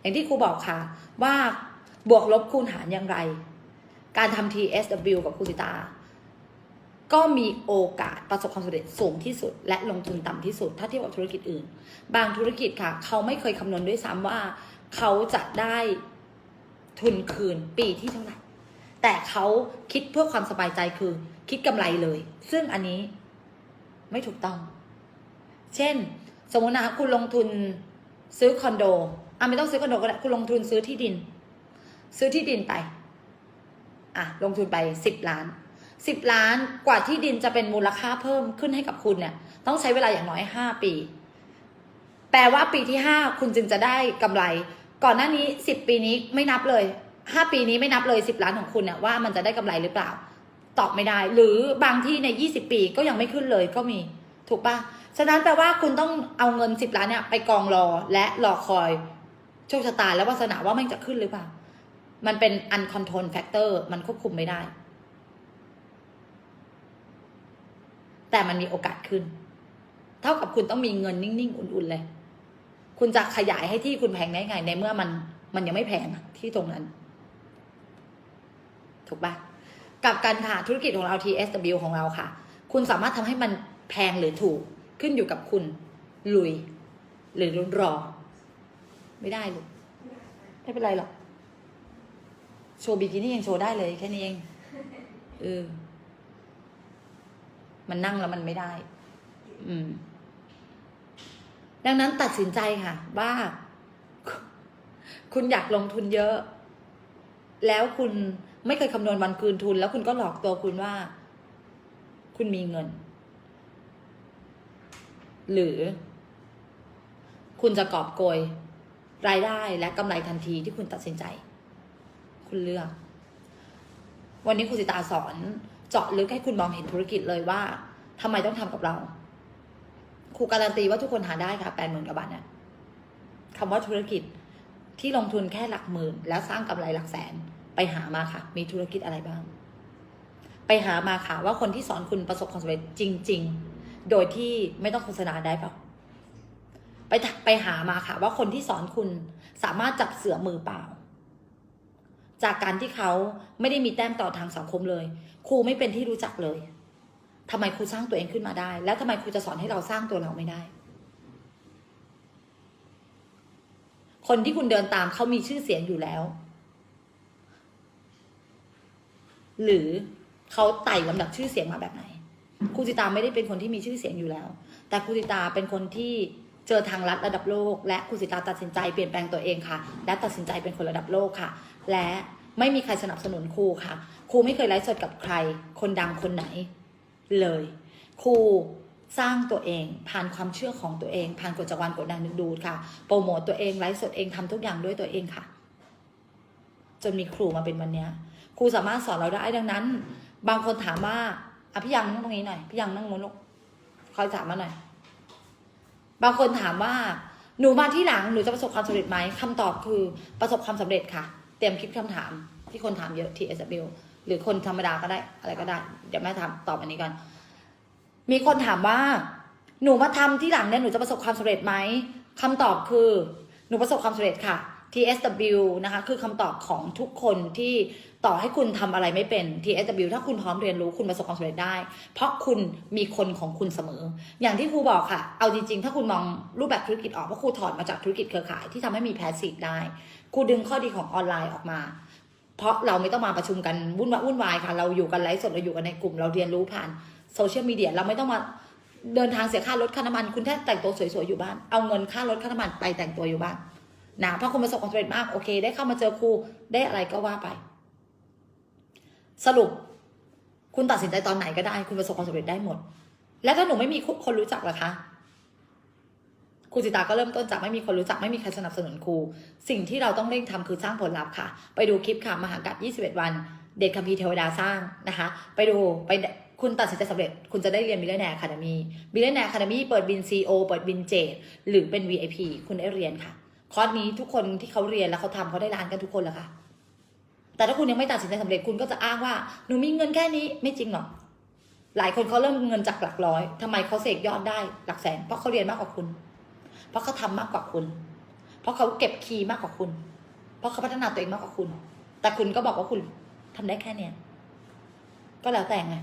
อย่างที่ครูบอกค่ะว่าบวกลบคูณหารอย่างไร การทำ TSW กับครูสิตา ก็มีโอกาสประสบความสำเร็จสูงที่สุด และลงทุนต่ำที่สุด ถ้าเทียบกับธุรกิจอื่น บางธุรกิจค่ะ เขาไม่เคยคำนวณด้วยซ้ำว่า เขาจะได้ทุนคืนปีที่เท่าไหร่แต่เขาคิดเพื่อความสบายใจคือคิดกำไรเลย ซึ่งอันนี้ไม่ถูกต้อง เช่น สมมตินะคะคุณลงทุนซื้อคอนโด อะไม่ต้องซื้อคอนโดก็ได้คุณลงทุนซื้อที่ดิน ซื้อที่ดินไป อะลงทุนไปสิบล้านสิบล้านกว่าที่ดินจะเป็นมูลค่าเพิ่มขึ้นให้กับคุณเนี่ย ต้องใช้เวลาอย่างน้อยห้าปี แปลว่าปีที่ห้าคุณจึงจะได้กำไร ก่อนหน้านี้สิบปีนี้ไม่นับเลยห้าปีนี้ไม่นับเลยสิบล้านของคุณเนี่ยว่ามันจะได้กำไรหรือเปล่า ตอบไม่ได้ หรือบางที่ในยี่สิบปีก็ยังไม่ขึ้นเลยก็มี ถูกปะฉะนั้นแปลว่าคุณต้องเอาเงินสิบล้านเนี่ยไปกองรอและรอคอย โชคชะตาและวาสนาว่ามันจะขึ้นหรือเปล่า มันเป็น uncontrol factor มันควบคุมไม่ได้ แต่มันมีโอกาสขึ้น เท่ากับคุณต้องมีเงินนิ่ง ๆ อุ่น ๆ เลย คุณจะขยายให้ที่คุณแพงได้ไง ในเมื่อมัน มันยังไม่แพงที่ตรงนั้น ถูกปะกับการค่ะธุรกิจของเรา TSW ของเราค่ะ คุณสามารถทำให้มันแพงหรือถูกขึ้นอยู่กับคุณลุย หรือรอ ไม่ได้ลูกไม่เป็นไรหรอก โชว์บิกินี่ยังโชว์ได้เลยแค่นี้เอง เออ มันนั่งแล้วมันไม่ได้ อืม ดังนั้นตัดสินใจค่ะ ว่า คุณอยากลงทุนเยอะ แล้วคุณไม่เคยคำนวณวันคืนทุน แล้วคุณก็หลอกตัวคุณว่า คุณมีเงิน หรือ คุณจะกอบโกย รายได้และกำไรทันทีที่คุณตัดสินใจ คุณเลือก วันนี้คุณสิตาสอน เจาะลึกให้คุณมองเห็นธุรกิจเลยว่าทำไมต้องทำกับเราครูการันตีว่าทุกคนหาได้ค่ะแปดหมื่นกว่าบาทเนี่ยคำว่าธุรกิจที่ลงทุนแค่หลักหมื่น แล้วสร้างกำไรหลักแสนไปหามาค่ะ มีธุรกิจอะไรบ้าง ไปหามาค่ะว่าคนที่สอนคุณประสบความสำเร็จจริง ๆ โดยที่ไม่ต้องโฆษณาได้เปล่า ไปไปหามาค่ะ ว่าคนที่สอนคุณสามารถจับเสือมือเปล่า จากการที่เขาไม่ได้มีแต้มต่อทางสังคมเลย ครูไม่เป็นที่รู้จักเลยทำไมครูสร้างตัวเองขึ้นมาได้ แล้วทำไมครูจะสอนให้เราสร้างตัวเราไม่ได้ คนที่คุณเดินตามเขามีชื่อเสียงอยู่แล้ว หรือเขาไต่ลำดับชื่อเสียงมาแบบไหนครูจิตาไม่ได้เป็นคนที่มีชื่อเสียงอยู่แล้ว แต่ครูจิตาเป็นคนที่ เจอทางลัดระดับโลก และครูจิตาตัดสินใจเปลี่ยนแปลงตัวเองค่ะ และตัดสินใจเป็นคนระดับโลกค่ะ และไม่มีใครสนับสนุนครูค่ะ ครูไม่เคยไลฟ์สดกับใคร คนดังคนไหนเลย ครูสร้างตัวเองผ่านความเชื่อของตัวเอง ผ่านกฎจักรวาลกดดันดึงดูดค่ะ โปรโมตตัวเองไลฟ์สดเองทำทุกอย่างด้วยตัวเองค่ะ จนมีครูมาเป็นวันนี้ครูสามารถสอนเราได้ดังนั้น บางคนถามว่าอะพี่ยังนั่งตรงนี้หน่อยพี่ยังนั่งนู้นลูกคอยถามมาหน่อย บางคนถามว่าหนูมาที่หลังหนูจะประสบความสำเร็จไหมคำตอบคือประสบความสำเร็จค่ะ เตรียมคลิปคำถามที่คนถามเยอะที่ s อ l หรือคนธรรมดาก็ได้อะไรก็ได้ เดี๋ยวแม่ทำตอบอันนี้ก่อนมีคนถามว่า หนูมาทำที่หลังเนี่ยหนูจะประสบความสำเร็จไหมคำตอบคือ หนูประสบความสำเร็จค่ะ TSW นะคะคือคำตอบของทุกคนที่ต่อให้คุณทำอะไรไม่เป็น TSW ถ้าคุณพร้อมเรียนรู้คุณประสบความสำเร็จได้ เพราะคุณมีคนของคุณเสมอ อย่างที่ครูบอกค่ะ เอาจริงๆ ถ้าคุณมองรูปแบบธุรกิจออกเพราะครูถอดมาจากธุรกิจเครือข่ายที่ทำให้มีแพสซีฟได้ ครูดึงข้อดีของออนไลน์ออกมา เพราะเราไม่ต้องมาประชุมกันวุ่นวายวุ่นวายค่ะ เราอยู่กันไลฟ์สดเราอยู่กันในกลุ่มเราเรียนรู้ผ่านโซเชียลมีเดียเราไม่ต้องมาเดินทางเสียค่ารถค่าน้ำมัน คุณแค่แต่งตัวสวยๆอยู่บ้าน เอาเงินค่ารถค่าน้ำมันไปแต่งตัวอยู่บ้าน นะเพราะคุณประสบความสำเร็จมากโอเค ได้เข้ามาเจอครูได้อะไรก็ว่าไป สรุป คุณตัดสินใจตอนไหนก็ได้ คุณประสบความสำเร็จได้หมด แล้วถ้าหนูไม่มีคนรู้จักล่ะคะครูจิตาก็เริ่มต้นจากไม่มีคนรู้จักไม่มีใครสนับสนุนครู สิ่งที่เราต้องเร่งทำคือสร้างผลลัพธ์ค่ะ ไปดูคลิปค่ะมหากัด21 วัน เด็กคัมภีร์เทวดาสร้างนะคะ ไปดูไปคุณตัดสินใจสำเร็จ คุณจะได้เรียนมิเลนแนร์คาเดมีมิเลนแนร์คาเดมีเปิดบิน CO เปิดบินเจดหรือเป็น VIP คุณได้เรียนค่ะ คอร์สนี้ทุกคนที่เขาเรียนแล้วเขาทำเขาได้ร้านกันทุกคนแล้วค่ะแต่ถ้าคุณยังไม่ตัดสินใจสำเร็จคุณก็จะอ้างว่าหนูมีเงินแค่นี้ไม่จริงหรอกหลายคนเขาเริ่มเงินจากหลักร้อยทำไมเขาเสกยอดได้หลักแสน เพราะเขาเรียนมากกว่าคุณ เพราะเขาทำมากกว่าคุณ เพราะเขาเก็บคีย์มากกว่าคุณ เพราะเขาพัฒนาตัวเองมากกว่าคุณ แต่คุณก็บอกว่าคุณทำได้แค่เนี้ยก็แล้วแต่ไง